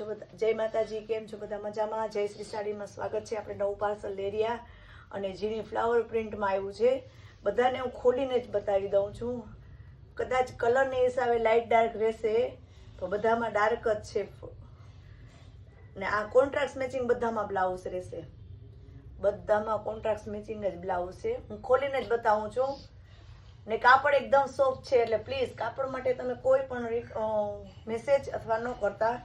છો જય માતાજી, કેમ છો બધા મજામાં? જય શ્રી સાડીમાં સ્વાગત છે. આપણે નવું પાર્સલ લેરિયા અને ઝીણી ફ્લાવર પ્રિન્ટમાં આવ્યું છે. બધાને હું ખોલીને જ બતાવી દઉં છું. કદાચ કલરને હિસાબે લાઇટ ડાર્ક રહેશે, તો બધામાં ડાર્ક જ છે. ને આ કોન્ટ્રાક્ટ મેચિંગ બધામાં બ્લાઉઝ રહેશે. બધામાં કોન્ટ્રાક્ટ મેચિંગ જ બ્લાઉઝ છે. હું ખોલીને જ બતાવું છું. ને કાપડ એકદમ સોફ્ટ છે, એટલે પ્લીઝ કાપડ માટે તમે કોઈ પણ મેસેજ અથવા ન કરતા.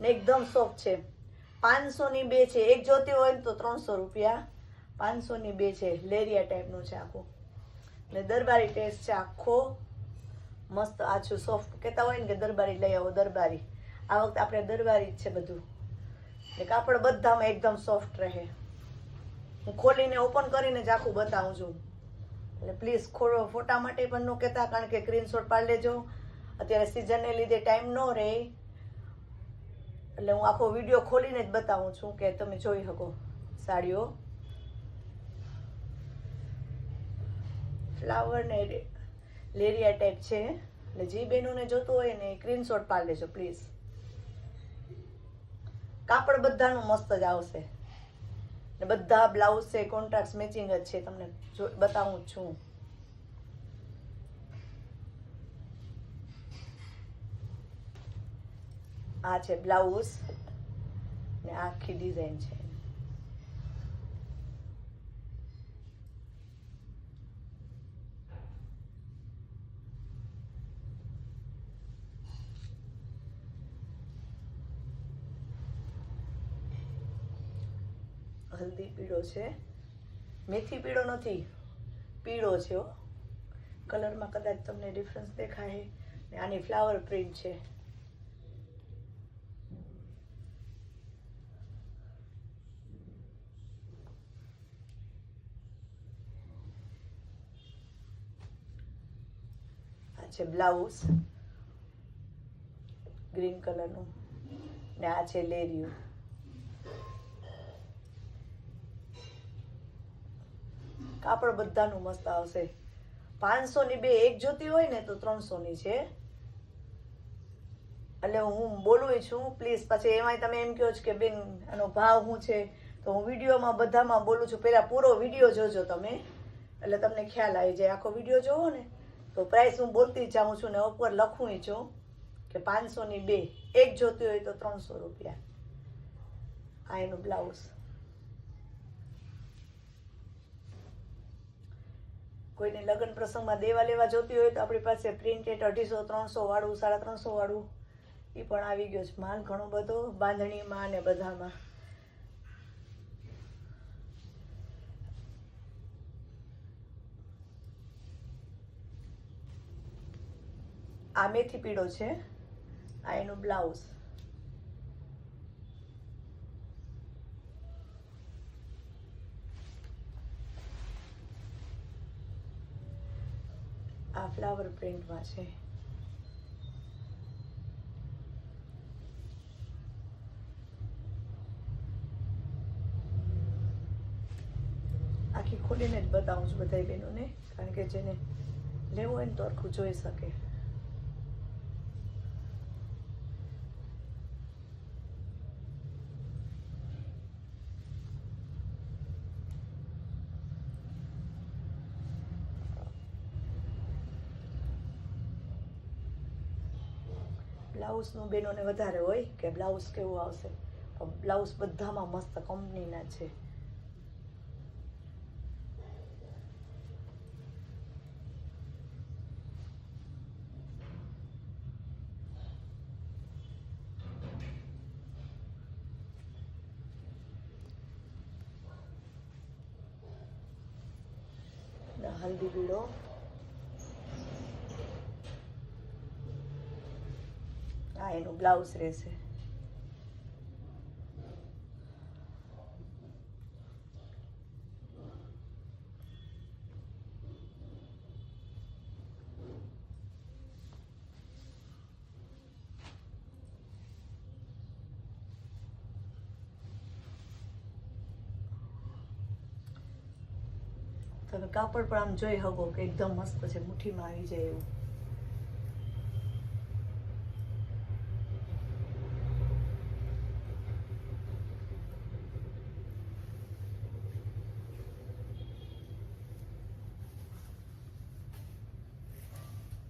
ને એકદમ સોફ્ટ છે. પાંચસોની બે છે. એક જોતી હોય ને તો ત્રણસો રૂપિયા. પાંચસોની બે છે. લેરિયા ટાઈપનું છે આખું. ને દરબારી ટેસ્ટ છે આખો. મસ્ત આછું સોફ્ટ કહેતા હોય ને કે દરબારી લઈ આવો, દરબારી. આ વખતે આપણે દરબારી જ છે બધું. ને કાપડ બધામાં એકદમ સોફ્ટ રહે. હું ખોલીને ઓપન કરીને જ આખું બતાવું છું. એટલે પ્લીઝ ખોડો ફોટા માટે પણ ન કહેતા, કારણ કે સ્ક્રીનશોટ પાડી લેજો. અત્યારે સિઝનને લીધે ટાઈમ ન રહે. એટલે હું આખો વીડિયો ખોલીને જ બતાવું છું કે તમે જોઈ શકો સાડીઓ. ફ્લાવર ને લેરિયા ટાઈપ છે. એટલે જે બહેનોને જોતું હોય ને સ્ક્રીનશોટ પાડી લેજો પ્લીઝ કાપડ બધાનું મસ્ત જ આવશે. ને બધા બ્લાઉઝ છે કોન્ટ્રાક્ટ મેચિંગ જ છે, તમને બતાવું છું. આ છે બ્લાઉઝ ને આખી ડિઝાઇન છે. હલ્દી પીળો છે. મેથી પીળો નથી, પીળો છે કલરમાં કદાચ તમને ડિફરન્સ દેખાય ને આની ફ્લાવર પ્રિન્ટ છે. છે બ્લાઉઝ. ગ્રીન કલરનું. ને આ છે લેરિયું. કાપડ બધાનું મસ્ત આવશે. પાંચસો ની બે એક જોતી હોય ને તો ત્રણસો ની છે. એટલે હું બોલું છું પ્લીઝ પછી એમાંય તમે એમ કહો છો કે બેન, આનો ભાવ શું છે? તો હું વિડીયોમાં બધામાં બોલું છું. પહેલાં પૂરો વીડિયો જોજો તમે. એટલે તમને ખ્યાલ આવી જાય. આખો વીડિયો જોવો ને. તો પ્રાઇસ હું બોલતી જાઉં છું ને ઉપર લખું છું કે પાંચસો ની બે, એક જોતી હોય તો ત્રણસો રૂપિયા. આ એનું બ્લાઉઝ કોઈને લગ્ન પ્રસંગમાં દેવા લેવા જોતી હોય તો આપણી પાસે પ્રિન્ટેડ અઢીસો, ત્રણસો વાળું, સાડા ત્રણસો વાળું. એ પણ આવી ગયો છે. માલ ઘણો બધો, બાંધણીમાં ને બધામાં. આ મેથી પીળો છે. આ એનું બ્લાઉઝ. આ ફ્લાવર પ્રિન્ટમાં છે. આખી ખોલીને જ બતાવું છું બધા બહેનોને, કારણ કે જેને લેવું હોય ને તો આખું જોઈ શકે. બ્લાઉઝનું બેનોને વધારે હોય કે બ્લાઉઝ કેવું આવશે? બ્લાઉઝ બધામાં મસ્ત કંપનીના છે. હલ્દી પીળો. આ એનું બ્લાઉઝ રહેશે તમે કાપડ પણ આમ જોઈ શકો કે એકદમ મસ્ત છે, મુઠ્ઠીમાં આવી જાય એવું.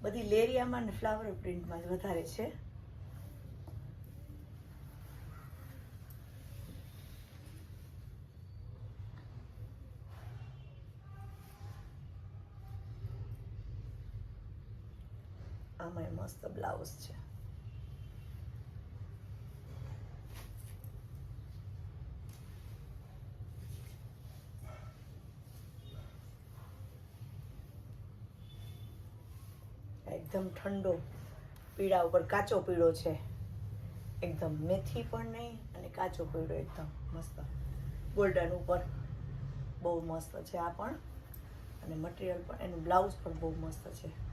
બધી લેરિયામાં ને ફ્લાવર પ્રિન્ટમાં જ વધારે છે. આમાં મસ્ત બ્લાઉઝ છે. એકદમ ઠંડો પીળા ઉપર કાચો પીળો છે. એકદમ મેથી પણ નહીં અને કાચો પીળો એકદમ મસ્ત. ગોલ્ડન ઉપર બહુ મસ્ત છે આ પણ. અને મટીરિયલ પણ, એનું બ્લાઉઝ પણ બહુ મસ્ત છે.